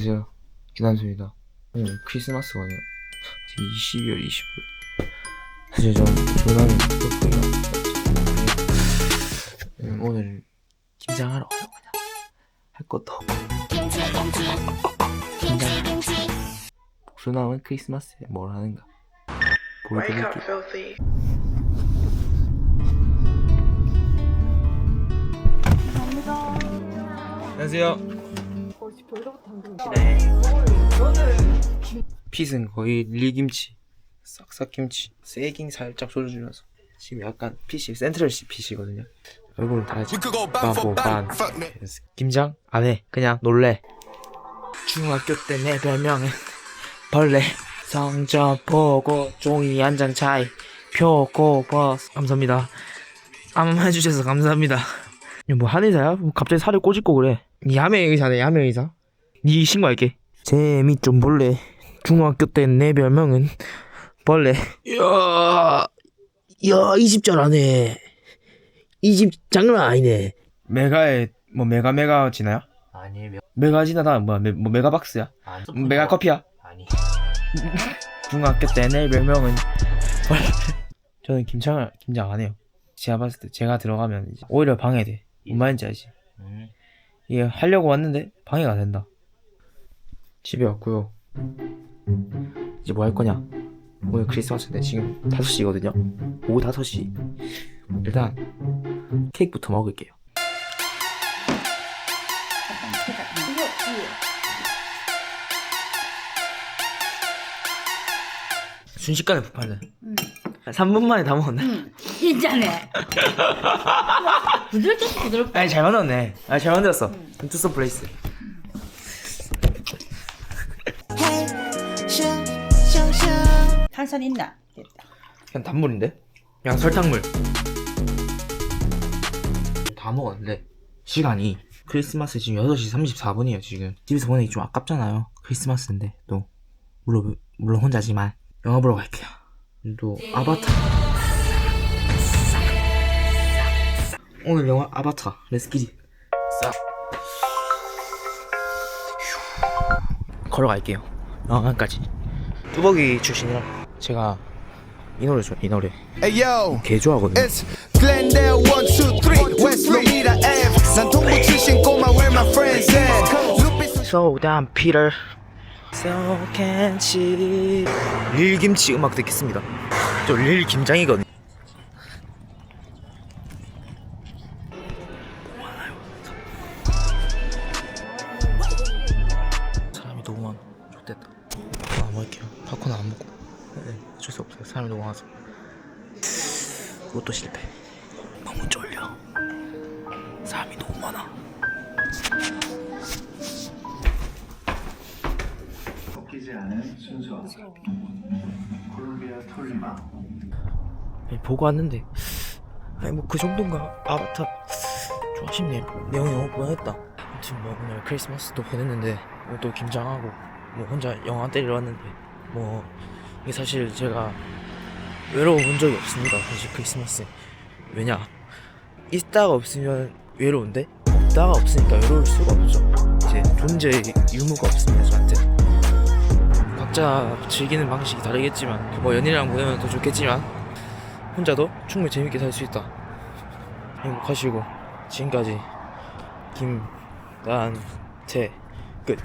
안녕하세요. 기단수입니다. 오늘 크리스마스거든요. 지금 12월 25일. 사실 좀 조남이. 음, 오늘 김장하러 가요, 그냥. 할 것도 없고. 김장. 조남은 크리스마스에 뭘 하는가. 보여드릴게요. 안녕하세요. 핏은 거의 릴김치, 싹싹김치, 세깅 살짝 소주주라서 지금 약간 핏이 센트럴시 핏이거든요. 얼굴은 다 빠고 반. 그래서 김장 안 해. 그냥 놀래. 중학교 때 내 별명은 벌레. 성적 보고 종이 한 장 차이. 표고 버스. 감사합니다. 아무 해주셔서 감사합니다. 뭐 한의사야? 뭐 갑자기 살을 꼬집고 그래. 니 야매 의사네 야매 의사. 니 신고할게. 재미 좀 볼래. 중학교 때 내 별명은 벌레. 이야, 이야 이 집 잘하네. 이 집 장난 아니네. 메가에 뭐 메가 메가 지나요? 아니 몇 메가 지나다 뭐야 메, 뭐 메가 박스야? 아니 메가 커피야? 아니 중학교 때 내 별명은 벌레. 저는 김장을 김장 안 해요. 제가 봤을 때 제가 들어가면 이제 오히려 방해돼. 뭔 말인지 알지? 음. 이게 하려고 왔는데 방해가 된다. 집에 왔고요. 이제 뭐 할 거냐? 오늘 크리스마스인데 지금 5시거든요. 오후 5시. 일단 케이크부터 먹을게요. 순식간에 부파네. 3분 만에 다 먹었네. 응, 진짜네. 부드럽게 부드럽게. 아니 잘 만들었네. 아니 잘 만들었어. 투썸 플레이스. 탄산 있나? 됐다. 그냥 단물인데? 그냥 설탕물. 다 먹었는데 시간이 크리스마스 지금 6시 34분이에요 지금. 집에서 보내기 좀 아깝잖아요. 크리스마스인데 또. 물론 물론 혼자지만 영화 보러 갈게요. 또 아바타. 오늘 영화 아바타. 싹. 걸어갈게요. 영화관까지. 뚜벅이 출신이라 제가 이 노래 좋아 이 노래 Hey yo, 개 좋아하거든요 it's Glendale 1, 2, 3, West Lomita Ave. 난 동부 출신 꼬마 where my friends at. 눈빛 So damn Peter So can she 릴김치 음악 듣겠습니다 저 릴김장이거든요 사람이 너무 많아서. 그것도 실패. 너무 쫄려. 사람이 너무 많아. 섞이지 않은 순수함 콜롬비아 톨리마. 아니, 보고 왔는데. 아니 뭐 그 정도인가? 아바타. 좀 아쉽네. 내용이 너무 보냈다. 아무튼 뭐 오늘 크리스마스도 보냈는데 또 김장하고 뭐 혼자 영화 때리러 왔는데 뭐 이게 사실 제가 외로워 본 적이 없습니다 사실 크리스마스에 왜냐 있다가 없으면 외로운데 없다가 없으니까 외로울 수가 없죠 이제 존재의 유무가 없습니다 저한테 각자 즐기는 방식이 다르겠지만 뭐 연인이랑 보내면 더 좋겠지만 혼자도 충분히 재밌게 살 수 있다. 행복하시고 지금까지 김단태 끝.